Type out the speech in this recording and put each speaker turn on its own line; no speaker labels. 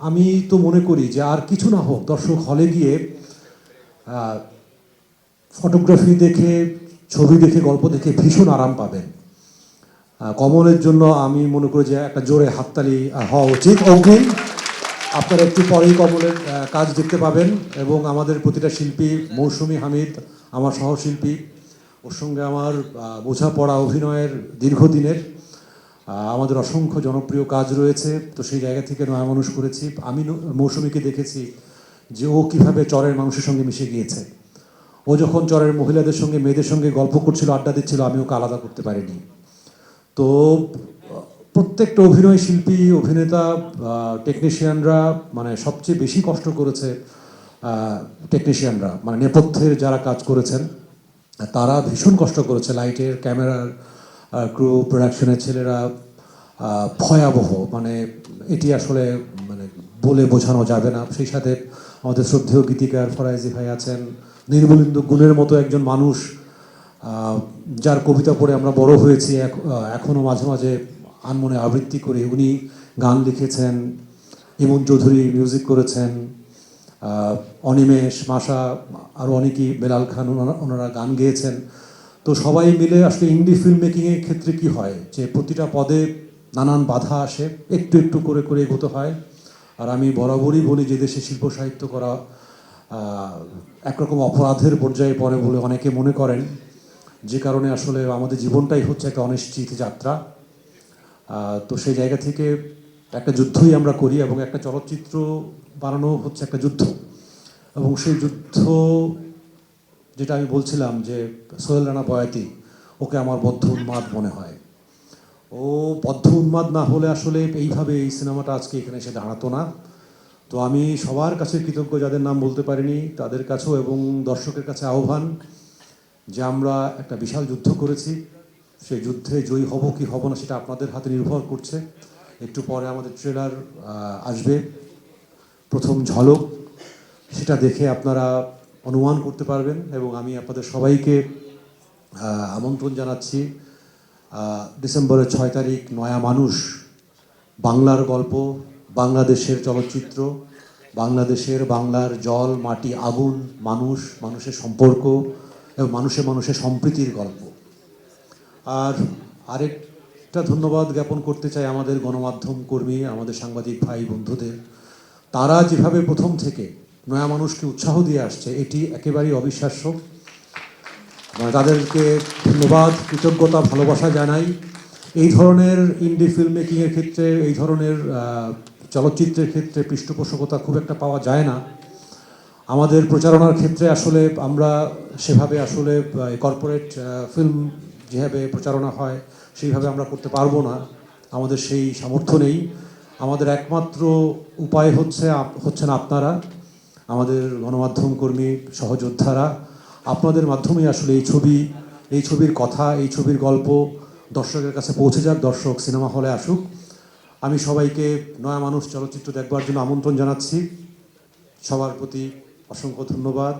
আমি তো মনে করি যে আর কিছু না হোক, দর্শক হলে গিয়ে ফটোগ্রাফি দেখে, ছবি দেখে, গল্প দেখে ভীষণ আরাম পাবেন। কমলের জন্য আমি মনে করি যে একটা জোরে হাততালি হওয়া উচিত। অগ্রিম আপনারা একটু পরেই কমলের কাজ দেখতে পাবেন এবং আমাদের প্রতিটা শিল্পী, মৌসুমি হামিদ, আমার সহশিল্পী, ওর সঙ্গে আমার বোঝাপড়া অভিনয়ের দীর্ঘদিনের আমাদের অসংখ্য জনপ্রিয় কাজ রয়েছে। তো সেই জায়গা থেকে নয়া মানুষ করেছি। আমি মৌসুমীকে দেখেছি যে ও কীভাবে চরের মানুষের সঙ্গে মিশে গিয়েছে। ও যখন চরের মহিলাদের সঙ্গে, মেয়েদের সঙ্গে গল্প করছিল, আড্ডা দিচ্ছিল, আমি ওকে আলাদা করতে পারিনি। তো প্রত্যেকটা অভিনয় শিল্পী, অভিনেতা টেকনিশিয়ানরা মানে সবচেয়ে বেশি কষ্ট করেছে টেকনিশিয়ানরা মানে নেপথ্যের যারা কাজ করেছেন, তারা ভীষণ কষ্ট করেছে লাইটের ক্যামেরার ক্রু প্রোডাকশনের ছেলেরা ভয়াবহ। মানে এটি আসলে মানে বলে বোঝানো যাবে না। সেই সাথে আমাদের শ্রদ্ধেয় গীতিকার ফরাইজি ভাই আছেন। নির্মলিন্দু গুণের মতো একজন মানুষ যার কবিতা পড়ে আমরা বড় হয়েছি। এখনও মাঝে মাঝে আনমনে আবৃত্তি করি। উনি গান লিখেছেন, ইমন চৌধুরী মিউজিক করেছেন অনিমেষ মাসা আরও অনেকেই বেলাল খান ওনারা গান গেয়েছেন। তো সবাই মিলে আসলে ইন্ডি ফিল্ম মেকিংয়ের ক্ষেত্রে কি হয়? যে প্রতিটা পদে নানান বাধা আসে, একটু একটু করে করে এগোতে হয়। আর আমি বরাবরই বলি যে দেশে শিল্প সাহিত্য করা একরকম অপরাধের পর্যায়ে পড়ে বলে অনেকে মনে করেন। যে কারণে আসলে আমাদের জীবনটাই হচ্ছে একটা অনিশ্চিত যাত্রা। তো সেই জায়গা থেকে একটা যুদ্ধই আমরা করি এবং একটা চলচ্চিত্র বানানো হচ্ছে একটা যুদ্ধ। এবং সেই যুদ্ধ যেটা আমি বলছিলাম যে সোহেল রানা বয়াতি, ওকে আমার বদ্ধ উন্মাদ মনে হয়। ও বদ্ধ উন্মাদ না হলে আসলে এইভাবে এই সিনেমাটা আজকে এখানে এসে দাঁড়াতো না। তো আমি সবার কাছে কৃতজ্ঞ, যাদের নাম বলতে পারিনি, তাদের কাছেও এবং দর্শকের কাছে আহ্বান যে আমরা একটা বিশাল যুদ্ধ করেছি। সেই যুদ্ধে জয়ী হব কি হব না সেটা আপনাদের হাতে নির্ভর করছে। একটু পরে আমাদের ট্রেলার আসবে। প্রথম ঝলক, সেটা দেখে আপনারা অনুমান করতে পারবেন এবং আমি আপনাদের সবাইকে আমন্ত্রণ জানাচ্ছি। ডিসেম্বরের ছয় তারিখ, নয়া মানুষ, বাংলার গল্প, বাংলাদেশের চলচ্চিত্র, বাংলাদেশের বাংলার জল, মাটি, আগুন, মানুষ, মানুষের সম্পর্ক এবং মানুষে মানুষের সম্প্রীতির গল্প। আর আরেকটা ধন্যবাদ জ্ঞাপন করতে চাই আমাদের গণমাধ্যম কর্মী, আমাদের সাংবাদিক ভাই, বন্ধুদের। তারা যেভাবে প্রথম থেকে নয়া মানুষকে উৎসাহ দিয়ে আসছে, এটি একেবারেই অবিশ্বাস্য। তাদেরকে ধন্যবাদ, কৃতজ্ঞতা, ভালোবাসা জানাই। এই ধরনের ইন্ডি ফিল্ম মেকিংয়ের ক্ষেত্রে, এই ধরনের চলচ্চিত্রের ক্ষেত্রে পৃষ্ঠপোষকতা খুব একটা পাওয়া যায় না। আমাদের প্রচারণার ক্ষেত্রে আসলে আমরা সেভাবে আসলে কর্পোরেট ফিল্ম যেভাবে প্রচারণা হয়, সেইভাবে আমরা করতে পারব না। আমাদের সেই সামর্থ্য নেই। আমাদের একমাত্র উপায় হচ্ছে হচ্ছেন আপনারা। আমাদের গণমাধ্যম কর্মী, সহযোদ্ধারা, আপনাদের মাধ্যমেই আসলে এই ছবি, এই ছবির কথা, এই ছবির গল্প দর্শকের কাছে পৌঁছে যাক, দর্শক সিনেমা হলে আসুক। আমি সবাইকে নয়া মানুষ চলচ্চিত্র দেখবার জন্য আমন্ত্রণ জানাচ্ছি। সবার প্রতি অসংখ্য ধন্যবাদ।